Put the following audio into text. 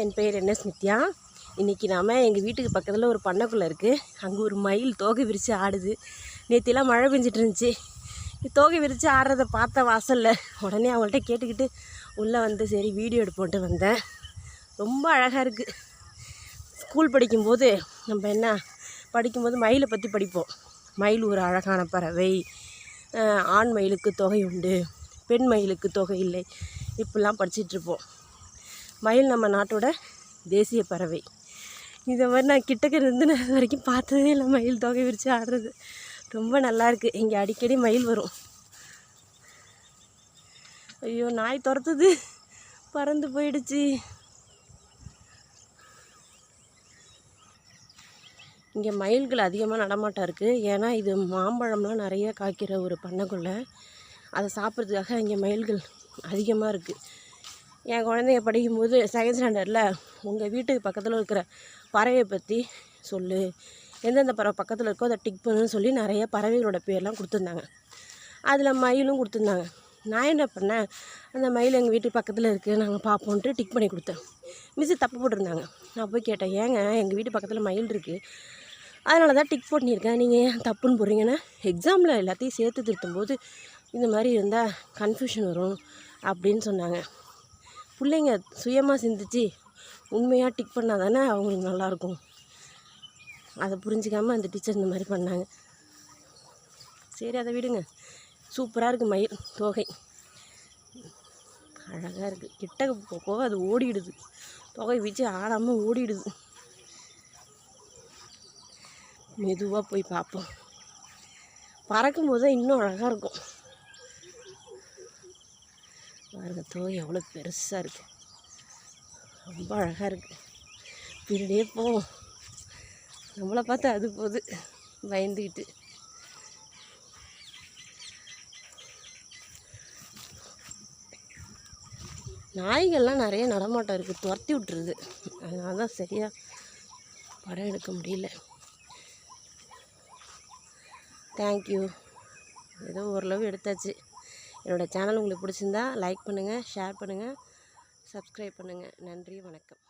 என் பெயர் என்ன ஸ்மித்யா? இன்றைக்கி நாம் எங்கள் வீட்டுக்கு பக்கத்தில் ஒரு பண்ணைக்குள்ளே இருக்குது அங்கே ஒரு மயில் தோகை விரித்து ஆடுது. நேற்றிலாம் மழை பெஞ்சிட்டு இருந்துச்சு தோகை விரித்து ஆடுறத பார்த்த வாசலில் உடனே அவங்கள்ட்ட கேட்டுக்கிட்டு உள்ளே வந்து சரி வீடியோ எடுப்போன்ட்டு வந்தேன். ரொம்ப அழகாக இருக்குது ஸ்கூல் படிக்கும்போது நம்ம என்ன படிக்கும்போது மயிலை பற்றி படிப்போம். மயில் ஒரு அழகான பறவை. ஆண் மயிலுக்கு தொகை உண்டு பெண் மயிலுக்கு தொகை இல்லை. இப்படிலாம் படிச்சிட்ருப்போம். மயில் நம்ம நாட்டோட தேசிய பறவை. இதை மாதிரி நான் கிட்டக்க இருந்து நான் வரைக்கும் பார்த்ததே இல்லை. மயில் தொகை விரித்து ஆடுறது. ரொம்ப நல்லாயிருக்கு இங்கே அடிக்கடி மயில் வரும். ஐயோ நாய் துரத்துது. பறந்து போயிடுச்சு. இங்கே மயில்கள் அதிகமாக நடமாட்டம் இருக்குது ஏன்னா இது மாம்பழம்லாம் நிறைய காய்க்கிற ஒரு பண்ணைக்குள்ள. அதை சாப்பிட்றதுக்காக இங்கே மயில்கள் அதிகமாக இருக்குது என் குழந்தைங்க படிக்கும்போது செகண்ட் ஸ்டாண்டர்டில் உங்கள் வீட்டுக்கு பக்கத்தில் இருக்கிற பறவையை பற்றி சொல்லு. எந்தெந்த பறவை பக்கத்தில் இருக்கோ அதை டிக் பண்ணுன்னு சொல்லி நிறைய பறவைகளோட பேர்லாம் கொடுத்துருந்தாங்க. அதில் மயிலும் கொடுத்துருந்தாங்க. நான் என்ன பண்ணேன்? அந்த மயில் எங்கள் வீட்டு பக்கத்தில் இருக்குது நாங்கள் பார்ப்போன்ட்டு டிக் பண்ணி கொடுத்தேன். மிஸ்ஸு தப்பு போட்டிருந்தாங்க. நான் போய் கேட்டேன் ஏங்க எங்கள் வீட்டு பக்கத்தில் மயில் இருக்குது அதனால தான் டிக் பண்ணியிருக்கேன் நீங்கள் ஏன் தப்புன்னு போகிறீங்கன்னா எக்ஸாமில் எல்லாத்தையும் சேர்த்து திருத்தும்போது இந்த மாதிரி இருந்தால் கன்ஃபியூஷன் வரும் அப்படின்னு சொன்னாங்க. பிள்ளைங்க சுயமாக சிந்திச்சு உண்மையாக டிக் பண்ணால் தானே அவங்களுக்கு நல்லாயிருக்கும். அதை புரிஞ்சிக்காமல் அந்த டீச்சர் இந்த மாதிரி பண்ணாங்க. சரி அதை விடுங்க. சூப்பராக இருக்குது மயில் தோகை. அழகாக இருக்குது கிட்ட போக அது ஓடிடுது. தொகை வச்சு ஆடாமல் ஓடிடுது. மெதுவாக போய் பார்ப்போம். பறக்கும்போது தான் இன்னும் அழகாக இருக்கும். பாருங்கள் தோகை எவ்வளோ பெருசாக இருக்குது ரொம்ப அழகாக இருக்குது பின்னாடியே போவோம். நம்மளை பார்த்து அது போகுது பயந்துக்கிட்டு நாய்கள்லாம் நிறைய நடமாட்டம் இருக்குது துரத்தி விட்டுருது. அதனால தான் சரியாக படம் எடுக்க முடியல. தேங்க்யூ ஏதோ ஓரளவு எடுத்தாச்சு. என்னோடய சேனல் உங்களுக்கு பிடிச்சிருந்தா லைக் பண்ணுங்கள் ஷேர் பண்ணுங்கள் சப்ஸ்கிரைப் பண்ணுங்கள் நன்றி வணக்கம்.